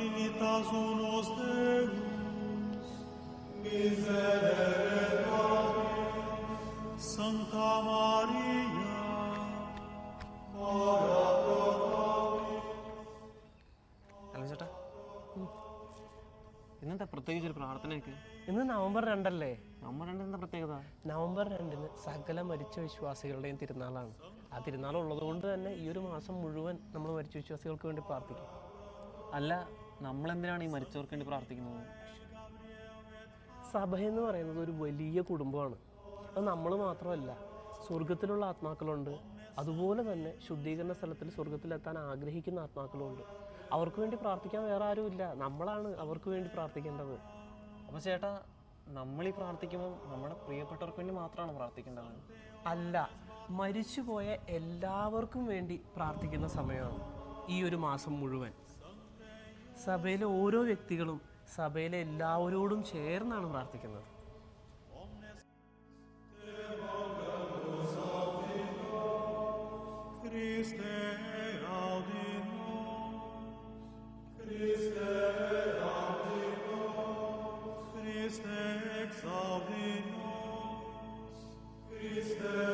Trinitas unus Deus, miserere Patris, Santa Maria, ora pro അല്ല ചേട്ടാ ഇന്നത്തെ പ്രത്യേകിച്ച് ഒരു പ്രാർത്ഥനയൊക്കെ? ഇന്ന് നവംബർ രണ്ടല്ലേ? നമ്മൾ എന്താ പ്രത്യേകത? നവംബർ രണ്ടിന് സകല മരിച്ച വിശ്വാസികളുടെയും തിരുനാളാണ്. ആ തിരുനാൾ ഉള്ളത് കൊണ്ട് തന്നെ ഈ ഒരു മാസം മുഴുവൻ നമ്മൾ മരിച്ച വിശ്വാസികൾക്ക് വേണ്ടി പ്രാർത്ഥിക്കും. അല്ല നമ്മൾ എന്തിനാണ് ഈ മരിച്ചവർക്ക് വേണ്ടി പ്രാർത്ഥിക്കുന്നത്? സഭ എന്ന് പറയുന്നത് ഒരു വലിയ കുടുംബമാണ്. അത് നമ്മൾ മാത്രമല്ല സ്വർഗത്തിലുള്ള ആത്മാക്കളുണ്ട്. അതുപോലെ തന്നെ ശുദ്ധീകരണ സ്ഥലത്തിൽ സ്വർഗത്തിലെത്താൻ ആഗ്രഹിക്കുന്ന ആത്മാക്കളുണ്ട്. അവർക്ക് വേണ്ടി പ്രാർത്ഥിക്കാൻ വേറെ ആരുമില്ല. നമ്മളാണ് അവർക്ക് വേണ്ടി പ്രാർത്ഥിക്കേണ്ടത്. അപ്പോൾ ചേട്ടാ നമ്മൾ ഈ പ്രാർത്ഥിക്കുമ്പോൾ നമ്മുടെ പ്രിയപ്പെട്ടവർക്ക് വേണ്ടി മാത്രമാണ് പ്രാർത്ഥിക്കേണ്ടത്? അല്ല മരിച്ചുപോയ എല്ലാവർക്കും വേണ്ടി പ്രാർത്ഥിക്കുന്ന സമയമാണ് ഈ ഒരു മാസം മുഴുവൻ. സഭയിലെ ഓരോ വ്യക്തികളും സഭയിലെ എല്ലാവരോടും ചേർന്നാണ് പ്രാർത്ഥിക്കുന്നത്. Christus exaudinus, Christus